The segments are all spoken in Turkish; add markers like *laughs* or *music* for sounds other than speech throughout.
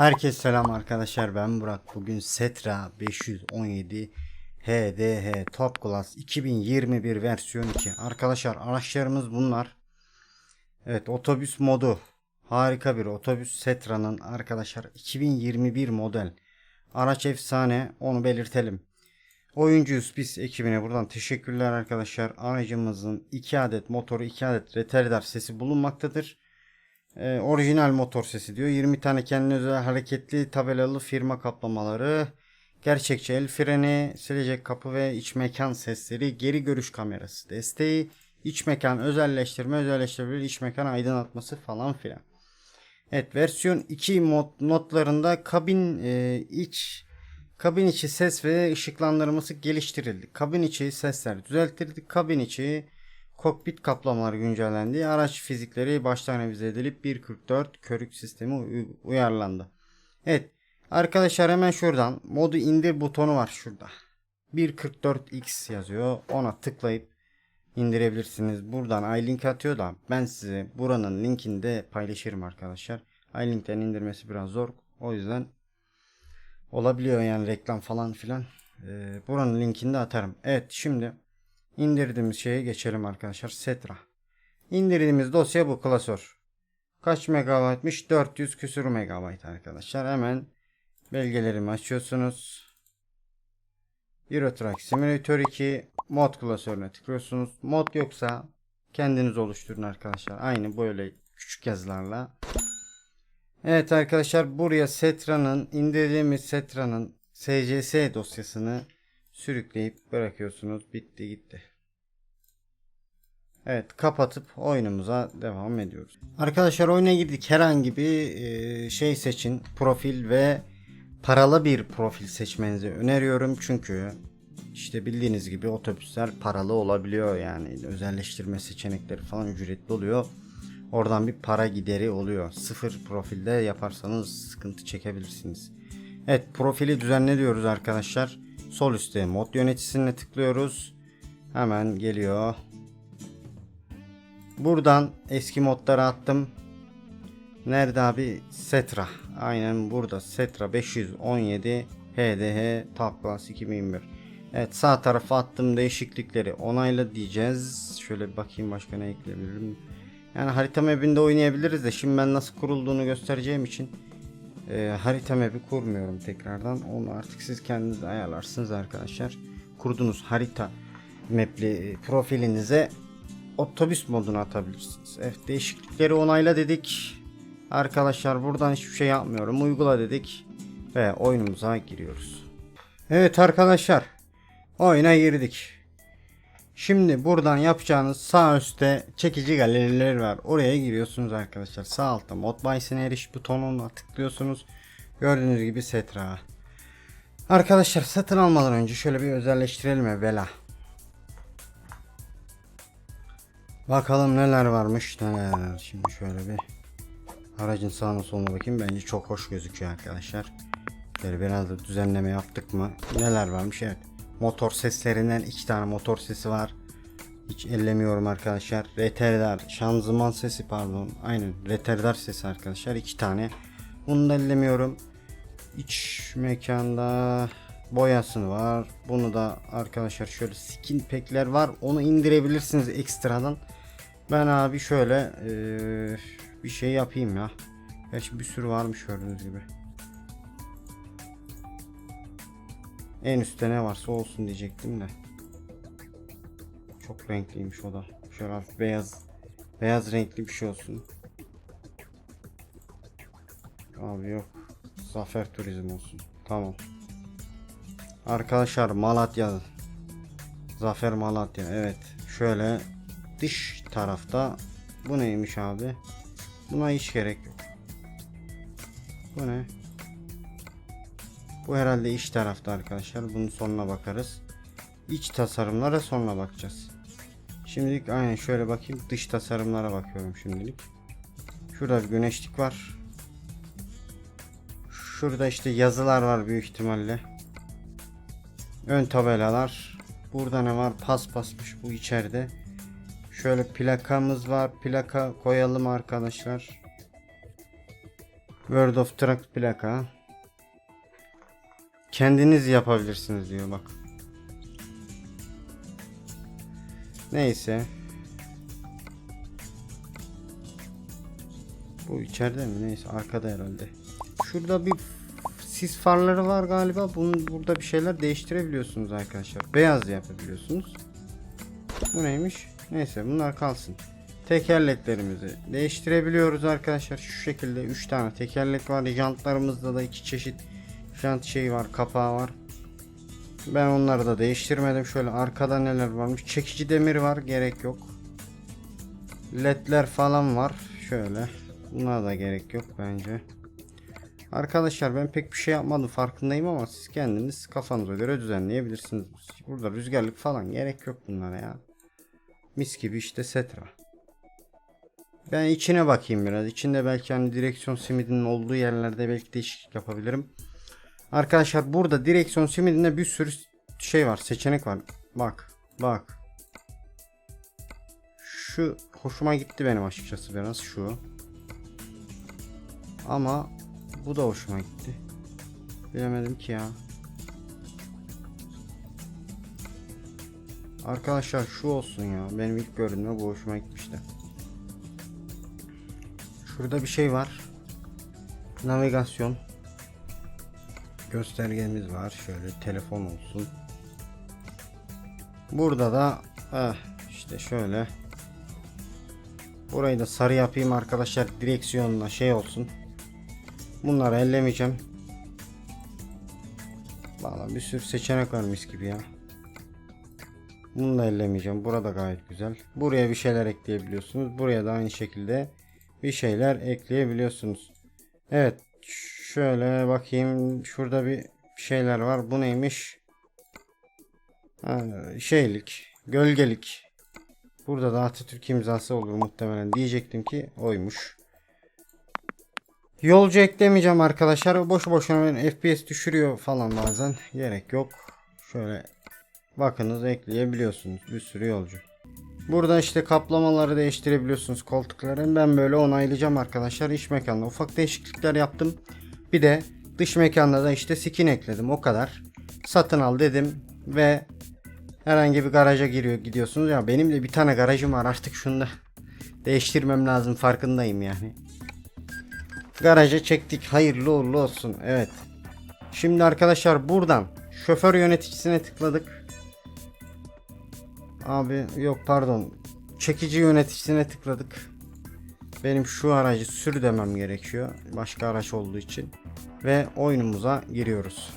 Herkese selam arkadaşlar ben Burak. Bugün Setra 517 HDH Top Class 2021 versiyon 2. Arkadaşlar araçlarımız bunlar. Evet otobüs modu. Harika bir otobüs Setra'nın arkadaşlar 2021 model. Araç efsane onu belirtelim. Oyuncuyuz biz ekibine buradan teşekkürler arkadaşlar. Aracımızın 2 adet motoru 2 adet retarder sesi bulunmaktadır. Ee, orijinal motor sesi diyor. 20 tane kendine özel hareketli tabelalı firma kaplamaları. Gerçekçi el freni, silecek kapı ve iç mekan sesleri, geri görüş kamerası desteği, iç mekan özelleştirme, özelleştirebilir iç mekan aydınlatması falan filan. Evet versiyon 2 mod notlarında kabin e, iç kabin içi ses ve ışıklandırması geliştirildi. Kabin içi sesler düzeltildi. Kabin içi kokpit kaplamaları güncellendi. Araç fizikleri baştan revize edilip 1.44 körük sistemi uy- uyarlandı. Evet arkadaşlar hemen şuradan modu indir butonu var şurada. 1.44x yazıyor. Ona tıklayıp indirebilirsiniz. Buradan iLink atıyor da ben size buranın linkini de paylaşırım arkadaşlar. iLink'ten indirmesi biraz zor. O yüzden olabiliyor yani reklam falan filan. Ee, buranın linkini de atarım. Evet şimdi indirdiğimiz şeye geçelim arkadaşlar. Setra. İndirdiğimiz dosya bu klasör. Kaç megabaytmış? 400 küsur megabayt arkadaşlar. Hemen belgelerimi açıyorsunuz. Euro Truck Simulator 2 mod klasörüne tıklıyorsunuz. Mod yoksa kendiniz oluşturun arkadaşlar. Aynı böyle küçük yazılarla. Evet arkadaşlar buraya Setra'nın indirdiğimiz Setra'nın SCS dosyasını sürükleyip bırakıyorsunuz. Bitti gitti. Evet kapatıp oyunumuza devam ediyoruz. Arkadaşlar oyuna girdik. Herhangi bir e, şey seçin. Profil ve paralı bir profil seçmenizi öneriyorum. Çünkü işte bildiğiniz gibi otobüsler paralı olabiliyor yani. Özelleştirme seçenekleri falan ücretli oluyor. Oradan bir para gideri oluyor. Sıfır profilde yaparsanız sıkıntı çekebilirsiniz. Evet profili düzenle diyoruz arkadaşlar. Sol üstte mod yöneticisine tıklıyoruz. Hemen geliyor. Buradan eski modları attım. Nerede abi? Setra. Aynen burada. Setra 517 HDH Top Class 2021. Evet sağ tarafa attım değişiklikleri onayla diyeceğiz. Şöyle bir bakayım başka ne ekleyebilirim. Yani harita map'inde oynayabiliriz de şimdi ben nasıl kurulduğunu göstereceğim için e, harita map'i kurmuyorum tekrardan. Onu artık siz kendiniz ayarlarsınız arkadaşlar. Kurduğunuz harita map'li profilinize otobüs modunu atabilirsiniz. Evet değişiklikleri onayla dedik. Arkadaşlar buradan hiçbir şey yapmıyorum. Uygula dedik ve oyunumuza giriyoruz. Evet arkadaşlar oyuna girdik. Şimdi buradan yapacağınız sağ üstte çekici galeriler var. Oraya giriyorsunuz arkadaşlar. Sağ altta mod bayisine eriş butonuna tıklıyorsunuz. Gördüğünüz gibi Setra. Arkadaşlar satın almadan önce şöyle bir özelleştirelim evvela. Bakalım neler varmış neler. Şimdi şöyle bir aracın sağına soluna bakayım. Bence çok hoş gözüküyor arkadaşlar. Böyle biraz da düzenleme yaptık mı? Neler varmış evet. Motor seslerinden iki tane motor sesi var. Hiç ellemiyorum arkadaşlar. Retardar, şanzıman sesi pardon. Aynen retardar sesi arkadaşlar. iki tane. Bunu da ellemiyorum. İç mekanda boyası var. Bunu da arkadaşlar şöyle skin pack'ler var. Onu indirebilirsiniz ekstradan. Ben abi şöyle eee, bir şey yapayım ya. Gerçi bir sürü varmış gördüğünüz gibi. En üstte ne varsa olsun diyecektim de. Çok renkliymiş o da. Şöyle hafif beyaz beyaz renkli bir şey olsun. Abi yok. Zafer Turizm olsun. Tamam. Arkadaşlar Malatya. Zafer Malatya. Evet. Şöyle dış tarafta bu neymiş abi? Buna hiç gerek yok. Bu ne? Bu herhalde iç tarafta arkadaşlar. Bunun sonuna bakarız. İç tasarımlara sonra bakacağız. Şimdilik aynen şöyle bakayım. Dış tasarımlara bakıyorum şimdilik. Şurada bir güneşlik var. Şurada işte yazılar var büyük ihtimalle. Ön tabelalar. Burada ne var? Pas pasmış bu içeride. Şöyle plakamız var. Plaka koyalım arkadaşlar. World of Truck plaka. Kendiniz yapabilirsiniz diyor bak. Neyse. Bu içeride mi? Neyse arkada herhalde. Şurada bir sis farları var galiba. Bunun burada bir şeyler değiştirebiliyorsunuz arkadaşlar. Beyaz yapabiliyorsunuz. Bu neymiş? Neyse bunlar kalsın. Tekerleklerimizi değiştirebiliyoruz arkadaşlar. Şu şekilde 3 tane tekerlek var. Jantlarımızda da iki çeşit jant şeyi var, kapağı var. Ben onları da değiştirmedim. Şöyle arkada neler varmış? Çekici demir var, gerek yok. LED'ler falan var. Şöyle. Buna da gerek yok bence. Arkadaşlar ben pek bir şey yapmadım farkındayım ama siz kendiniz kafanıza göre düzenleyebilirsiniz. Burada rüzgarlık falan gerek yok bunlara ya. Mis gibi işte Setra. Ben içine bakayım biraz. İçinde belki hani direksiyon simidinin olduğu yerlerde belki değişiklik yapabilirim. Arkadaşlar burada direksiyon simidinde bir sürü şey var. Seçenek var. Bak. Bak. Şu hoşuma gitti benim açıkçası biraz şu. Ama bu da hoşuma gitti. Bilemedim ki ya. Arkadaşlar şu olsun ya. Benim ilk gördüğümde bu hoşuma gitmişti. Şurada bir şey var. Navigasyon. Göstergemiz var. Şöyle telefon olsun. Burada da eh, işte şöyle. Burayı da sarı yapayım arkadaşlar. Direksiyonla şey olsun. Bunları ellemeyeceğim. Valla bir sürü seçenek var gibi ya. Bunu da ellemeyeceğim. Burada gayet güzel. Buraya bir şeyler ekleyebiliyorsunuz. Buraya da aynı şekilde bir şeyler ekleyebiliyorsunuz. Evet. Şöyle bakayım. Şurada bir şeyler var. Bu neymiş? Ha, şeylik. Gölgelik. Burada da Atatürk imzası olur muhtemelen. Diyecektim ki oymuş. Yolcu eklemeyeceğim arkadaşlar. Boşu boşuna FPS düşürüyor falan bazen. Gerek yok. Şöyle bakınız ekleyebiliyorsunuz. Bir sürü yolcu. Burada işte kaplamaları değiştirebiliyorsunuz koltukların. Ben böyle onaylayacağım arkadaşlar. İç mekanda ufak değişiklikler yaptım. Bir de dış mekanda da işte skin ekledim. O kadar. Satın al dedim ve herhangi bir garaja giriyor gidiyorsunuz. Ya benim de bir tane garajım var artık şunu da değiştirmem lazım farkındayım yani. Garaja çektik. Hayırlı uğurlu olsun. Evet. Şimdi arkadaşlar buradan şoför yöneticisine tıkladık. Abi yok pardon. Çekici yöneticisine tıkladık. Benim şu aracı sür demem gerekiyor. Başka araç olduğu için. Ve oyunumuza giriyoruz.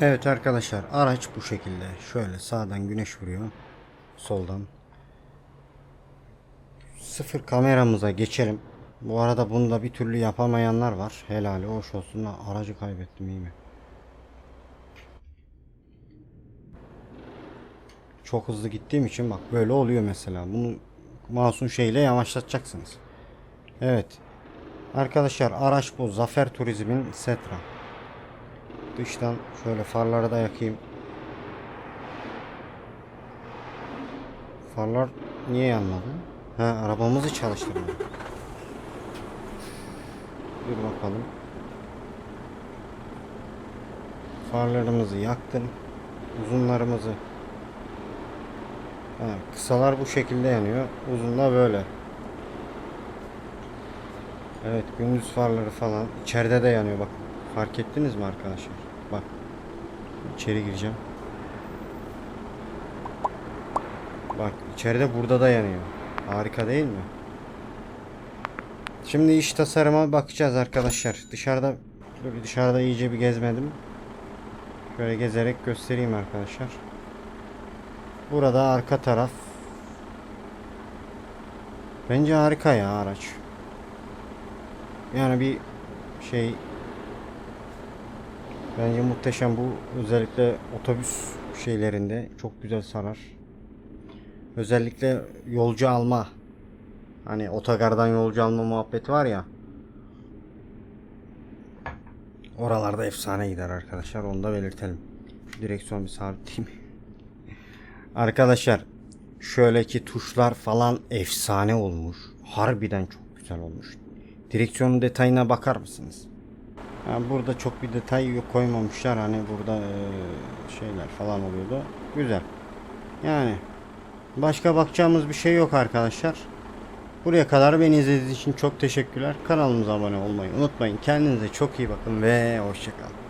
Evet arkadaşlar araç bu şekilde. Şöyle sağdan güneş vuruyor. Soldan. Sıfır kameramıza geçelim. Bu arada bunu da bir türlü yapamayanlar var. Helali hoş olsun da aracı kaybettim iyi mi? Çok hızlı gittiğim için bak böyle oluyor mesela. Bunu masum şeyle yavaşlatacaksınız. Evet. Arkadaşlar araç bu. Zafer Turizm'in Setra. Dıştan şöyle farları da yakayım. Farlar niye yanmadı? Ha arabamızı çalıştırmadı. Dur bakalım. Farlarımızı yaktım. Uzunlarımızı. Ha, kısalar bu şekilde yanıyor. Uzun da böyle. Evet gündüz farları falan. içeride de yanıyor bak. Fark ettiniz mi arkadaşlar? Bak. İçeri gireceğim. Bak içeride burada da yanıyor. Harika değil mi? Şimdi iş tasarıma bakacağız arkadaşlar. Dışarıda dur, dışarıda iyice bir gezmedim. Şöyle gezerek göstereyim arkadaşlar. Burada arka taraf. Bence harika ya araç. Yani bir şey Bence muhteşem bu özellikle otobüs şeylerinde çok güzel sarar. Özellikle yolcu alma Hani otogardan yolcu alma muhabbeti var ya. Oralarda efsane gider arkadaşlar. Onu da belirtelim. Direksiyon bir sabitleyeyim. *laughs* arkadaşlar şöyle ki tuşlar falan efsane olmuş. Harbiden çok güzel olmuş. Direksiyonun detayına bakar mısınız? Ha, burada çok bir detay yok koymamışlar hani burada e, şeyler falan oluyordu. Güzel. Yani başka bakacağımız bir şey yok arkadaşlar. Buraya kadar beni izlediğiniz için çok teşekkürler. Kanalımıza abone olmayı unutmayın. Kendinize çok iyi bakın ve hoşçakalın.